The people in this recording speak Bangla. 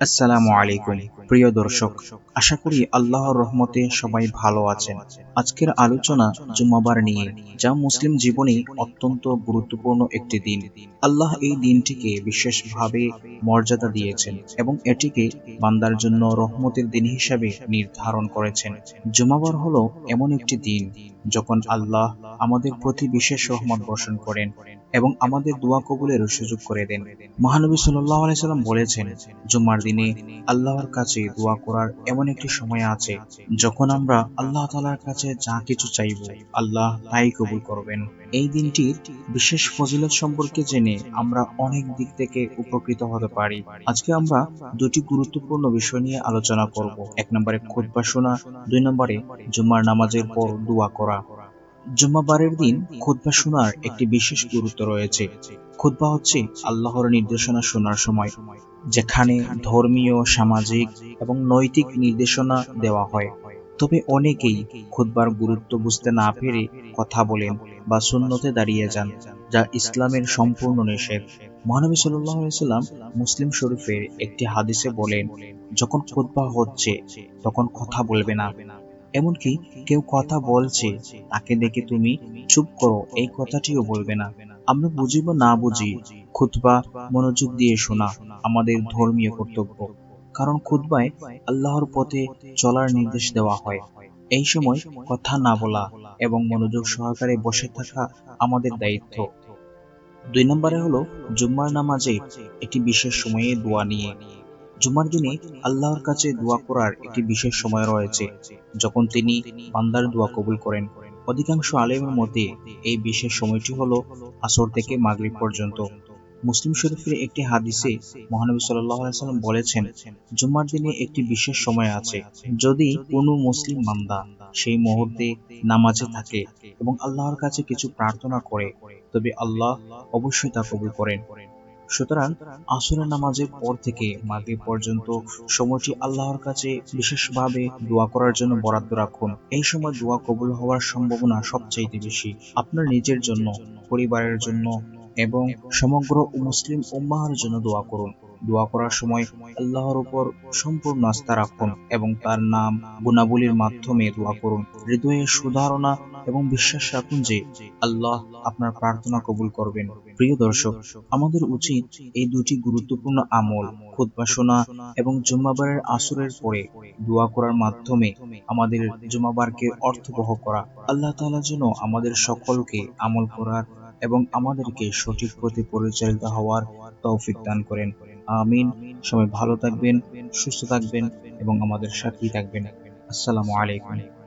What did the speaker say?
আসসালামু আলাইকুম, প্রিয় দর্শক। আশা করি আল্লাহর রহমতে সবাই ভালো আছেন। আজকের আলোচনা জুমাবার নিয়ে, যা মুসলিম জীবনে অত্যন্ত গুরুত্বপূর্ণ একটি দিন। আল্লাহ এই দিনটিকে বিশেষভাবে মর্যাদা দিয়েছেন এবং এটিকে বান্দার জন্য রহমতের দিন হিসাবে নির্ধারণ করেছেন। জুমাবার হলো এমন একটি দিন যখন আল্লাহ আমাদের প্রতি বিশেষ রহমত বর্ষণ করেন এবং আমাদের দোয়া কবুলের সুযোগ করে দেন। মহানবী সাল্লাহ আলাইসাল্লাম বলেছেন, জুম্মার দিনে আল্লাহর কাছে দোয়া করার এমন একটি সময় আছে যখন আমরা আল্লাহ তালার কাছে যা কিছু চাইব আল্লাহ তাই কবুল করবেন। এই দিনটির বিশেষ ফজিলত সম্পর্কে জেনে আমরা অনেক দিক থেকে উপকৃত হতে পারি। আজকে আমরা দুটি গুরুত্বপূর্ণ বিষয় নিয়ে আলোচনা করব। এক নম্বরে খুতবা শোনা, দুই নম্বরে জুম্মার নামাজের পর দোয়া করা। জুম্মাবারের দিন খুতবা শোনার একটি বিশেষ গুরুত্ব রয়েছে। খুতবা হচ্ছে আল্লাহর নির্দেশনা শোনার সময় যেখানে ধর্মীয় সামাজিক এবং নৈতিক নির্দেশনা দেওয়া হয়। তবে অনেকেই খুতবার গুরুত্ব বুঝতে না পেরে কথা বলেন বা শূন্যতে দাঁড়িয়ে যান যা ইসলামের সম্পূর্ণ নিষেধ। মহানবী সাল্লাম মুসলিম শরীফের একটি হাদিসে বলেন যখন খুতবা হচ্ছে তখন কথা বলবে না। এমনকি কেউ কথা বলছে, তাকে দেখে তুমি চুপ করো, এই কথাটিও বলবে না। আমরা বুঝিব না বুঝি, খুতবা মনোযোগ দিয়ে শোনা আমাদের ধর্মীয় কর্তব্য। কারণ খুতবায় আল্লাহর পথে চলার নির্দেশ দেওয়া হয়। এই সময় কথা না বলা এবং মনোযোগ সহকারে বসে থাকা আমাদের দায়িত্ব। দুই নম্বরে হলো জুম্মার নামাজে একটি বিশেষ সময়ে দোয়া নিয়ে। জুমার দিনে আল্লাহর কাছে দোয়া করার একটি বিশেষ সময় রয়েছে, যখন তিনি বান্দার দোয়া কবুল করেন। অধিকাংশ আলেমের মধ্যে এই বিশেষ সময়টি হলো আসর থেকে মাগরিব পর্যন্ত। মুসলিম শরীফের একটি হাদিসে মহানবী সাল্লাম বলেছেন জুম্মার দিনে একটি বিশেষ সময় আছে, যদি কোনো মুসলিম বান্দা সেই মুহূর্তে নামাজে থাকে এবং আল্লাহর কাছে কিছু প্রার্থনা করে, তবে আল্লাহ অবশ্যই তা কবুল করেন। সুতরাং আসরের নামাজের পর থেকে মাগরিব পর্যন্ত সময়টি আল্লাহর কাছে বিশেষভাবে দোয়া করার জন্য বরাদ্দ রাখুন। এই সময় দোয়া কবুল হওয়ার সম্ভাবনা সবচাইতে বেশি। আপনার নিজের জন্য, পরিবারের জন্য এবং সমগ্র মুসলিম উম্মাহের জন্য দোয়া করুন। দোয়া করার সময় আল্লাহর উপর সম্পূর্ণ আস্থা রাখুন এবং তার নাম গুণাবলীর মাধ্যমে দোয়া করুন। হৃদয়ে সুধারণা এবং বিশ্বাস রাখুন যে আল্লাহ আপনার প্রার্থনা কবুল করবেন। প্রিয় দর্শক, আমাদের উচিত এই দুটি গুরুত্বপূর্ণ আমল খুদ্া এবং জুম্মাবারের আসরের পরে দোয়া করার মাধ্যমে আমাদের জুম্মাবারকে অর্থবহ করা। আল্লাহ তালা যেন আমাদের সকলকে আমল করার এবং আমাদেরকে সঠিক পথে পরিচালিত হওয়ার তৌফিক দান করেন। আমিন। সবাই ভালো থাকবেন, সুস্থ থাকবেন এবং আমাদের সাথেই থাকবেন। আসসালামু আলাইকুম।